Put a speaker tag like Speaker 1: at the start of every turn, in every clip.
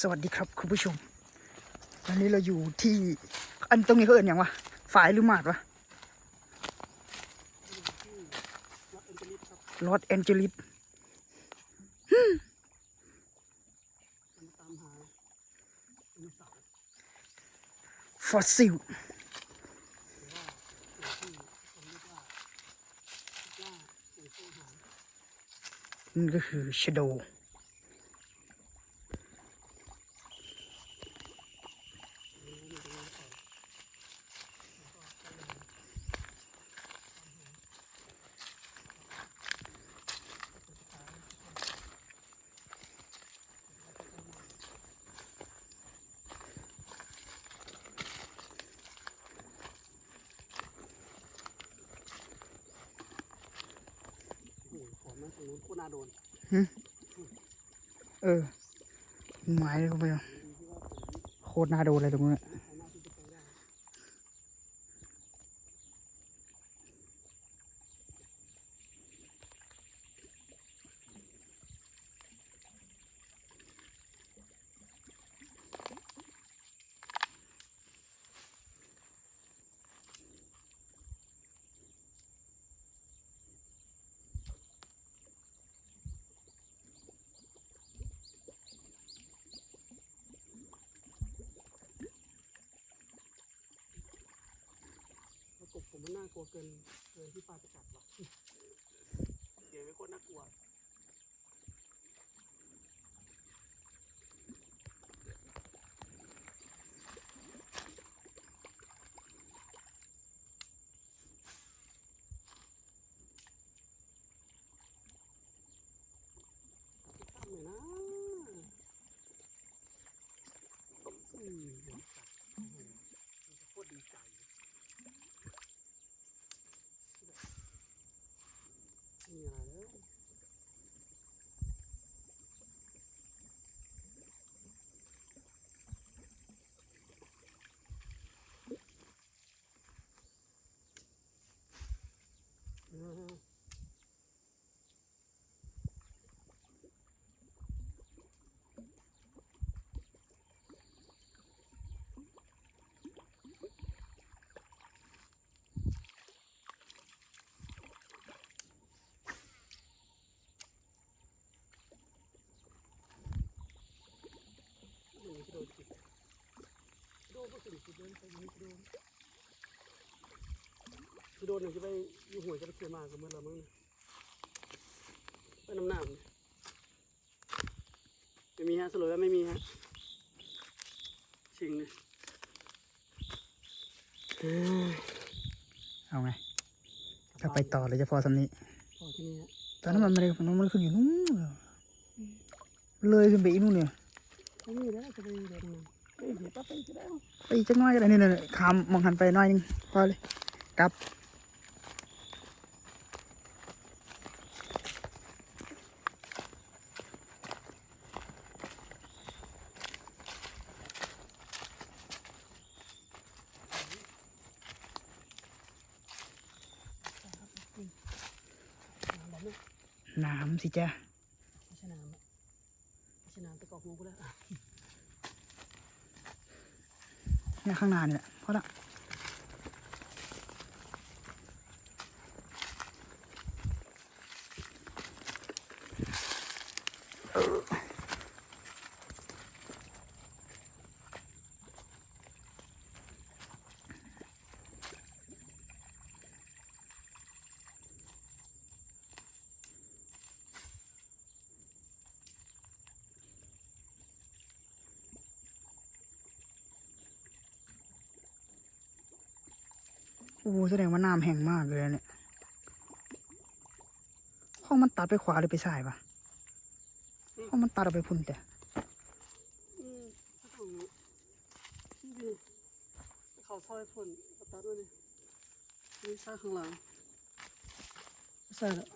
Speaker 1: สวัสดีครับคุณผู้ชมวันนี้เราอยู่ที่อันตรงนี้เขาเอ่นอย่างวะฝายหรือหมาดวะลอสแอนเจลิสฟอสซิลนี่ก็คือชโด
Speaker 2: โอ้โหขอมาตรงนู้น โดน
Speaker 1: เออไม้เข้าไปอะโคตรน่าโดนเลยตรงนู้นอะ
Speaker 2: ใช้หน้าที่จะไปได้ ประ กลัวเกินเกินที่ปลาจะกัดว่ะเดี๋ยวไม่โคตรน่ากลัว ตั้งเลยนะอืมเดี๋ยวกัดโอ้โหมันจะโคตรดีใจ มีอะไรเลยอืมนี่โดนจิตโดนก็สิ่งที่ เดินไปนี่โดนคือโดนหนึ่งจะไปอยู่หัวยจะไปเขี่ยมากกับเมื่อเรามั้งนะไปน้ำหน้าเนี่ยไม่มีฮะสรุปแล้วไม่มีฮะชิงเลย
Speaker 1: เอาไงจะไปต่อเลยจะพอสำนี้
Speaker 2: พอที่นี่ฮะ
Speaker 1: ตอนนั้นมันไม่ได้มันมันขึ้นอยู่นู้นเลยเลยขึ้นไปอีกนู่นเนี่ย
Speaker 2: ไม่มีแล้วจะไปเดินมา เฮ้ยเดี๋ยวป้าไปจะได้เอา
Speaker 1: ไปอีกจักหน้อยก็ได้นี่นี่ขามมองหันไปน้อยนึงพอเลยกลับ
Speaker 2: น้ำ
Speaker 1: สิจ้ะ
Speaker 2: ไม่ใช่น้ำไม่ใช่น้ำไปกอกงูก็ได้อะ
Speaker 1: เนี่ยข้างหน้านี่แหละพอละ โอ้แสดงว่าน้ำแห้งมากเลยเนี่ยห้องมันตัดไปขวาหรือไปซ้ายปะห้องมันตัดออกไปพุ่นแต่
Speaker 2: อืมถ้าของที่ดีเขาซอยพ่นกระตัดด้วยนี่นี่ใส่ข้างหลังใส่ละ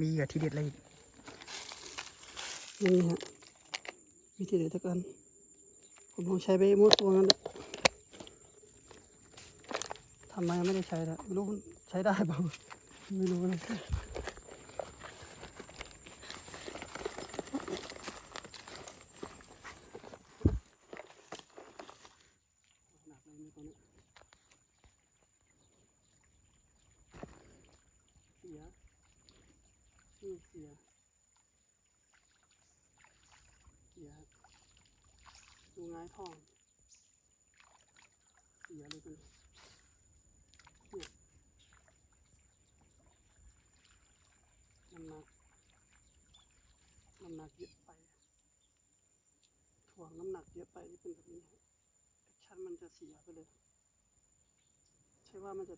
Speaker 1: มีเหยื่อที่เด็ดอะไรอีก
Speaker 2: นี่ฮะ วิที่เหลือกัน ผมลองใช้ไปมดตัวนั้นทำไมไม่ได้ใช้ละไม่รู้ใช้ได้เปล่าไม่รู้เลยเสียเสีย ดูง่ายทอง เสียเลยเป็นเนี่ยน้ำหนักน้ำหนักเยอะไปถ่วงน้ำหนักเยอะไปนี่เป็นแบบนี้แอคชั่นมันจะเสียไปเลย ใช่ว่ามันจะ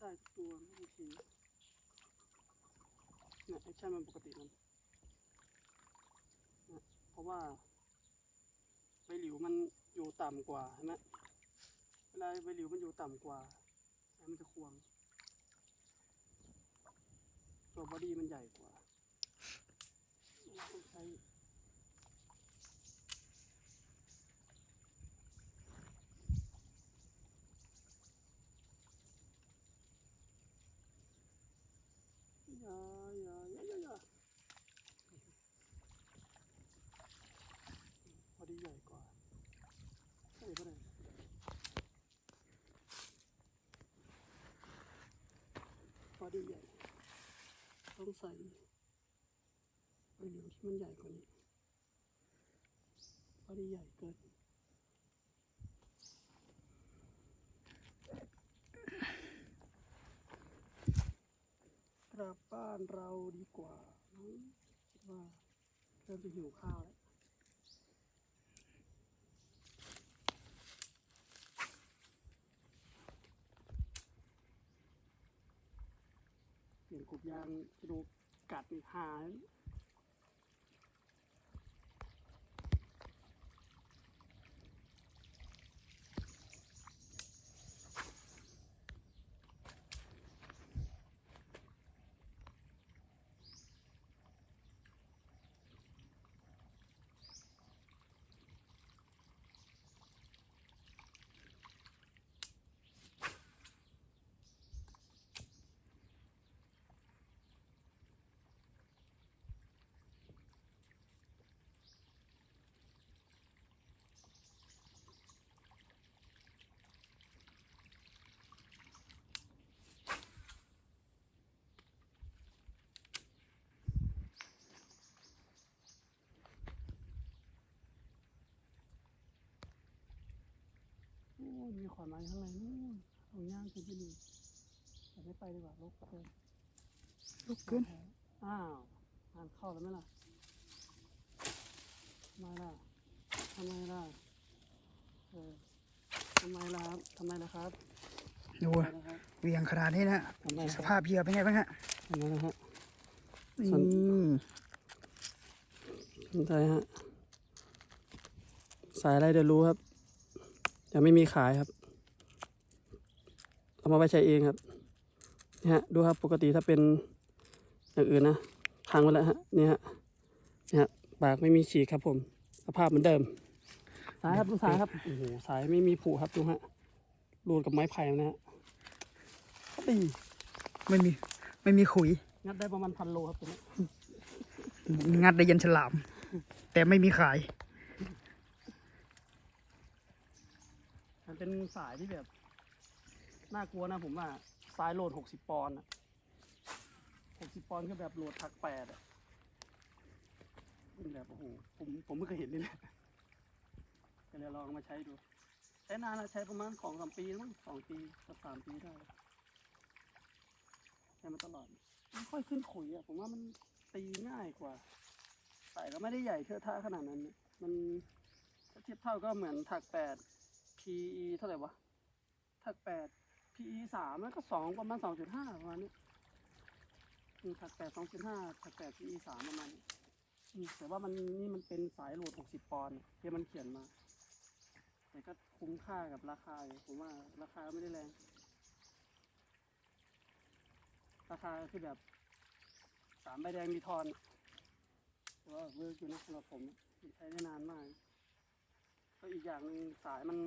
Speaker 2: ได้ตัวไม่บางทีเนี่ยแอคชั่นมันปกติมันเนี่ยเพราะว่า ใบหลิวมันอยู่ต่ำกว่าใช่ไหมเวลาใบหลิวมันอยู่ต่ำกว่าแล้วมันจะควง ตัวบอดี้มันใหญ่กว่าเราต้องใช้ อย่าอย่าอย่าอย่าอย่าพอดีใหญ่กว่าใช่ปะเนี่ยพอ ดีใหญ่ ต้องใส่ใบเหลียวที่มันใหญ่กว่านี้พอดีใหญ่เกินกลับบ้านเราดีกว่ามั้งว่าเริ่มจะหิวข้าวแล้ว เปลี่ยน กบยางจะดูกัดนี่หา ขอนไม้ข้างในนู่นเอาย่างขึ้นไปดูแต่ไม่ไปดีกว่าลกเกิน
Speaker 1: ลุกขึ้น
Speaker 2: อ้าวงานเข้าแล้วไหมล่ะทำไมล่ะทำไมล่ะเออทำไมล่ะครับทำไมล่ะครับ
Speaker 1: ดู
Speaker 2: ทำไมล่ะครับ
Speaker 1: เวียงขนาดนี้นะ
Speaker 2: ทำไม
Speaker 1: สภาพเหยื่อเป็นไงบ้างฮะ
Speaker 2: ทำไมล่ะฮะ
Speaker 1: นี่
Speaker 2: ส่วนสนใจฮะ สายอะไรเดี๋ยวรู้ครับยังไม่มีขายครับ เอามาไว้ใช้เองครับนี่ฮะดูครับปกติถ้าเป็นอย่างอื่นนะพังไปแล้วฮะนี่ฮะนี่ฮะปากไม่มีฉีกครับผมสภาพเหมือนเดิม สายครับดูสายครับโอ้โหสายไม่มีผูครับดูฮะรูดกับไม้ไผ่นะฮะดี
Speaker 1: ไม่มีไม่มีขุย
Speaker 2: งัดได้ประมาณพันโลครับตัวนี้
Speaker 1: งัดได้ยันฉลาม แต่ไม่มีขาย
Speaker 2: มันเป็นสายที่แบบ น่ากลัวนะผมว่าสายโหลดหกสิบปอนด์หกสิบปอนด์ก็แบบโหลดทักแปดอะแบบโอ้โหผมผมไม่เคยเห็นเลยนะก็เลยลองมาใช้ดูใช้นานแล้วใช้ประมาณสองสามปีแล้วมั้งสองปีกับสามปีได้ใช้มาตลอดไม่ค่อยขึ้นขุยอะผมว่ามันตีง่ายกว่าสายก็ไม่ได้ใหญ่เทอะทะขนาดนั้น มันถ้าเทียบเท่าก็เหมือนถักแปด PE เท่าไหร่วะถักแปด PE สามแล้วก็สองประมาณสองจุดห้าประมาณนี้อืมถักแปดสองจุดห้าถักแปด PE สามประมาณนี้แต่ว่ามันนี่มันเป็นสายโหลดหกสิบปอนด์ที่มันเขียนมา แต่ก็คุ้มค่ากับราคาผมว่าราคาไม่ได้แรง ราคาคือแบบสามใบแดงมีทอนว่าเวิร์กอยู่นะสำหรับผมใช้ได้นานมากก็อีกอย่างหนึ่งสายมัน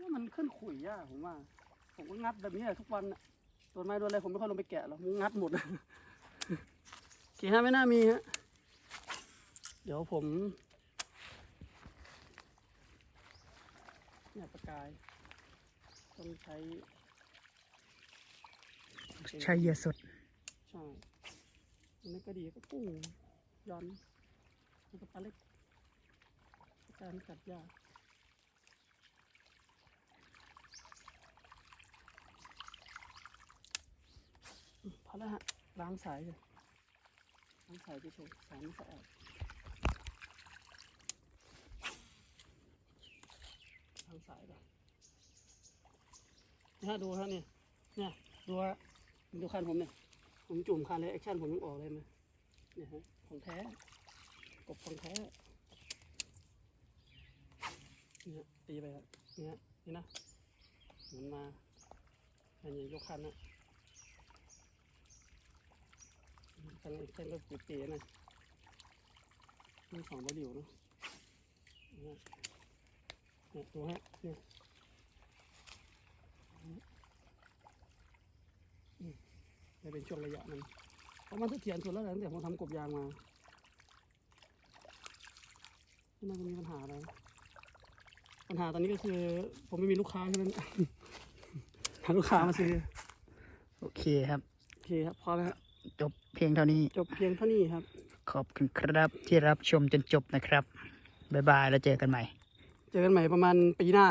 Speaker 2: ว่ามันขึ้นขุยยากผมว่า ผมก็งัดแบบนี้แหละทุกวันน่ะต้นไม้โดนอะไรผมไม่ค่อยลงไปแกะหรอกมันงัดหมดขี่ห้าไม่น่ามีฮะเดี๋ยวผมเนี่ยประกายต้องใช้
Speaker 1: โอเคใช้เหยื่อสด
Speaker 2: ใช่อันนี้ก็ดีก็กุ้งย้อนแล้วก็ปลาเล็กการกัดยากอืมพอ แล้วฮะล้างสายเลยล้างสายเฉยๆสายไม่สะอาดล้างสายก่อนนี่ฮะดูฮะเนี่ยเนี่ยดูฮะดูคันผมเนี่ยผมจุ่มคันเลยแอคชั่นผมยังออกเลยไหมเนี่ยฮะของแท้กบของแท้เนี่ยตีไปครับเนี่ยนี่นะหมุนมาอันนี้ยกคันนะ คันแอคชั่นก็เก๋ๆนะมีสองบะหลิวเนาะเนี่ยเนี่ยดูฮะเนี่ยอืมจะเป็นช่วงระยะมันเพราะมันจะเทียนสุดแล้วแหละตั้งแต่ผมทำกบยางมาไม่น่าจะมีปัญหาอะไรปัญหาตอนนี้ก็คือ ผมไม่มีลูกค้าใช่ไหมหาลูกค้ามาซื้อ
Speaker 1: โอเคครับ
Speaker 2: โอเคครับ พอแล้วฮะ
Speaker 1: จบเพียงเท่านี้
Speaker 2: จบเพียงเท่านี้ครับ
Speaker 1: ขอบคุณครับที่รับชมจนจบนะครับ บ๊ายบายแล้วเจอกันใหม่
Speaker 2: เจอกันใหม่ประมาณปีหน้า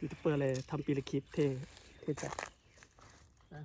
Speaker 2: ยูทูบเบอร์เลยทำปีละคลิปเท่เท่จัดนะ